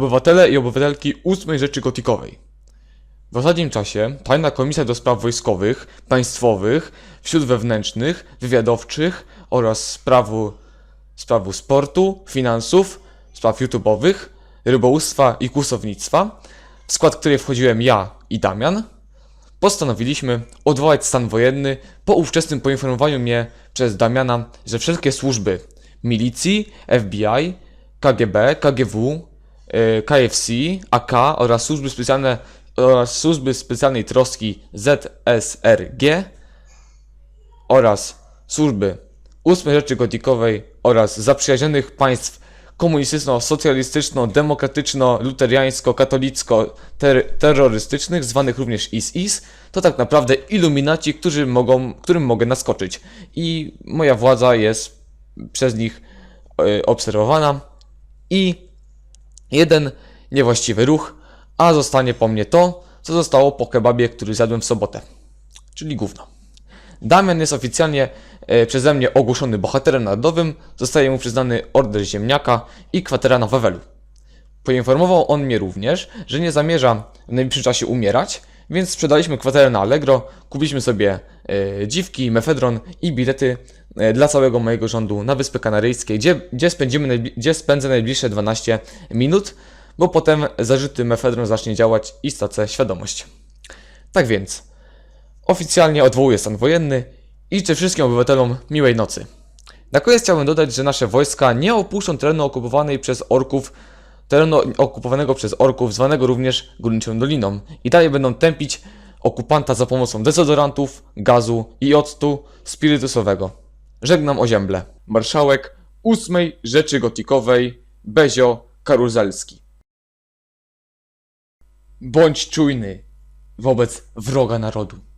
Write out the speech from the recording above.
obywatele i obywatelki ósmej Rzeczy Gotikowej. W ostatnim czasie Tajna Komisja do Spraw Wojskowych, Państwowych, Wśród Wewnętrznych, Wywiadowczych oraz sprawu, sprawu sportu, finansów, spraw YouTube'owych, rybołówstwa i kłusownictwa, w skład której wchodziłem ja i Damian, postanowiliśmy odwołać stan wojenny po ówczesnym poinformowaniu mnie przez Damiana, że wszystkie służby milicji, FBI, KGB, KGW, KFC, AK oraz służby specjalne oraz służby specjalnej troski ZSRG oraz służby ósmej Rzeczy Gotikowej oraz zaprzyjaźnionych państw komunistyczno-socjalistyczno-demokratyczno-luteriańsko-katolicko-terrorystycznych, zwanych również IS-IS, to tak naprawdę iluminaci, którzy mogą, którym mogę naskoczyć. I moja władza jest przez nich e, obserwowana i jeden niewłaściwy ruch, a zostanie po mnie to, co zostało po kebabie, który zjadłem w sobotę, czyli gówno. Damian jest oficjalnie e, przeze mnie ogłoszony bohaterem narodowym, zostaje mu przyznany order ziemniaka i kwatera na Wawelu. Poinformował on mnie również, że nie zamierza w najbliższym czasie umierać, więc sprzedaliśmy kwaterę na Allegro, kupiliśmy sobie e, dziwki, mefedron i bilety dla całego mojego rządu na Wyspy Kanaryjskie, gdzie, gdzie, spędzimy gdzie spędzę najbliższe 12 minut, bo potem zażyty mefedron zacznie działać i stracę świadomość. Tak więc, oficjalnie odwołuję stan wojenny i życzę wszystkim obywatelom miłej nocy. Na koniec chciałbym dodać, że nasze wojska nie opuszczą terenu okupowanej przez orków, terenu okupowanego przez orków, zwanego również Górniczą Doliną i dalej będą tępić okupanta za pomocą dezodorantów, gazu i octu spirytusowego. Żegnam ozięble. Marszałek ósmej Rzeczy Gotikowej Bezio Karuzelski. Bądź czujny wobec wroga narodu.